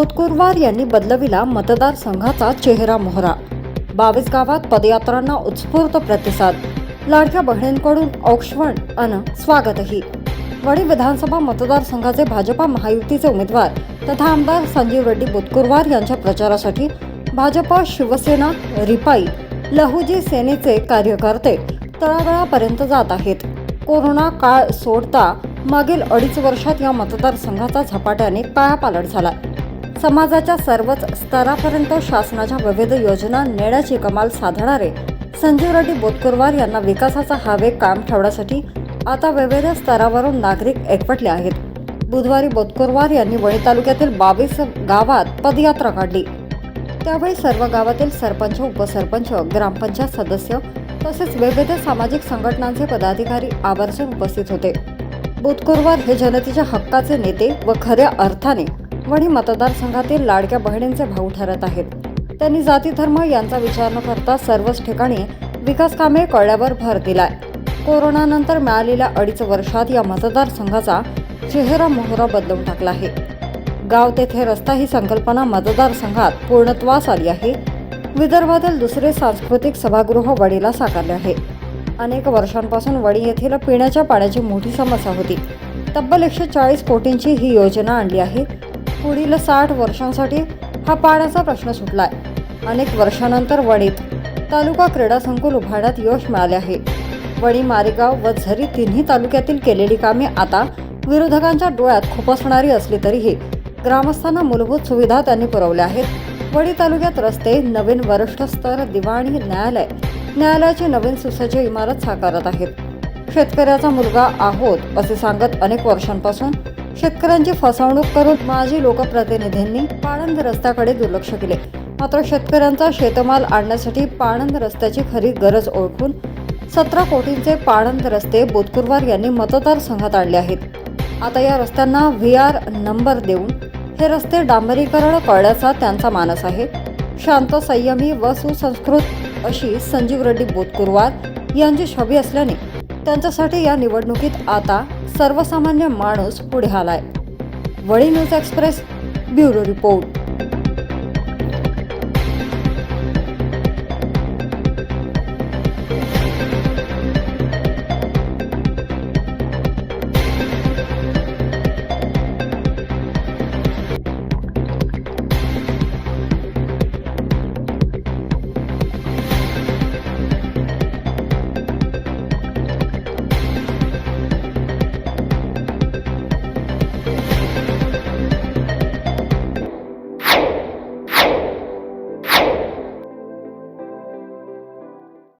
बोतकुरवार यांनी बदलविला मतदारसंघाचा चेहरा मोहरा. बावीस गावात पदयात्रांना उत्स्फूर्त प्रतिसाद. लाडक्या बहिणींकडून औक्षवण अन स्वागतही. वडी विधानसभा मतदारसंघाचे भाजपा महायुतीचे उमेदवार तथा आमदार संजीव रेड्डी बोतकुरवार यांच्या प्रचारासाठी भाजपा शिवसेना रिपाई लहुजी सेनेचे कार्यकर्ते तळागाळापर्यंत जात आहेत. कोरोना काळ सोडता मागील अडीच वर्षात या मतदारसंघाचा झपाट्याने कायापालट झाला. समाजाच्या सर्वच स्तरापर्यंत शासनाच्या विविध योजना नेण्याची कमाल साधणारे संजीव रेड्डी बोतकुरवार यांना विकासाचा हा वेग कायम ठेवण्यासाठी आता विविध स्तरावरून नागरिक एकवटले आहेत. बुधवारी बोतकुरवार यांनी वणी तालुक्यातील बावीस गावात पदयात्रा काढली. त्यावेळी सर्व गावातील सरपंच उपसरपंच ग्रामपंचायत सदस्य तसेच विविध सामाजिक संघटनांचे पदाधिकारी आवर्जून उपस्थित होते. बुधकुरवार हे जनतेच्या हक्काचे नेते व खऱ्या अर्थाने वणी मतदारसंघातील लाडक्या बहिणींचे भाऊ ठरत आहेत. त्यांनी जाती धर्म यांचा विचार न करता सर्वच ठिकाणी विकास कामे कळल्यावर भर दिलाय. कोरोनानंतर मिळालेल्या अडीच वर्षात या मतदारसंघाचा चेहरा मोहरा बदलून टाकला आहे. गाव तेथे रस्ता ही संकल्पना मतदारसंघात पूर्णत्वास आली आहे. विदर्भातील दुसरे सांस्कृतिक सभागृह वडीला साकारले आहे. अनेक वर्षांपासून वडी येथील पिण्याच्या पाण्याची मोठी समस्या होती. तब्बल एकशे चाळीस कोटींची ही योजना आणली आहे. पुढील साठ वर्षांसाठी हा पाण्याचा प्रश्न सुटलाय. अनेक वर्षानंतर वडीत तालुका क्रीडा संकुल उभारण्यात यश मिळाले आहे. वडी मारेगाव व झरी तिन्ही तालुक्यातील केलेली कामे आता विरोधकांच्या डोळ्यात खुपसणारी असली तरीही ग्रामस्थांना मूलभूत सुविधा त्यांनी पुरवल्या आहेत. वडी तालुक्यात रस्ते नवीन वरिष्ठ स्तर दिवाणी न्यायालय न्यायालयाची नवीन सुसज्ज इमारत साकारत आहेत. शेतकऱ्याचा मुलगा आहोत असे सांगत अनेक वर्षांपासून शेतकऱ्यांची फसवणूक करून माजी लोकप्रतिनिधींनी पाणंद रस्त्याकडे दुर्लक्ष केले. मात्र शेतकऱ्यांचा शेतमाल आणण्यासाठी पाणंद रस्त्याची खरी गरज ओळखून सतरा कोटींचे पाणंद रस्ते बोतकुरवार यांनी मतदारसंघात आणले आहेत. आता या रस्त्यांना व्ही आर नंबर देऊन हे रस्ते डांबरीकरण करण्याचा त्यांचा मानस आहे. शांत संयमी व सुसंस्कृत अशी संजीव रेड्डी बोतकुरवार यांची छबी असल्याने त्यांच्यासाठी या निवडणुकीत आता सर्वसामान्य माणूस पुढे आलाय. वडी न्यूज एक्सप्रेस ब्युरो रिपोर्ट.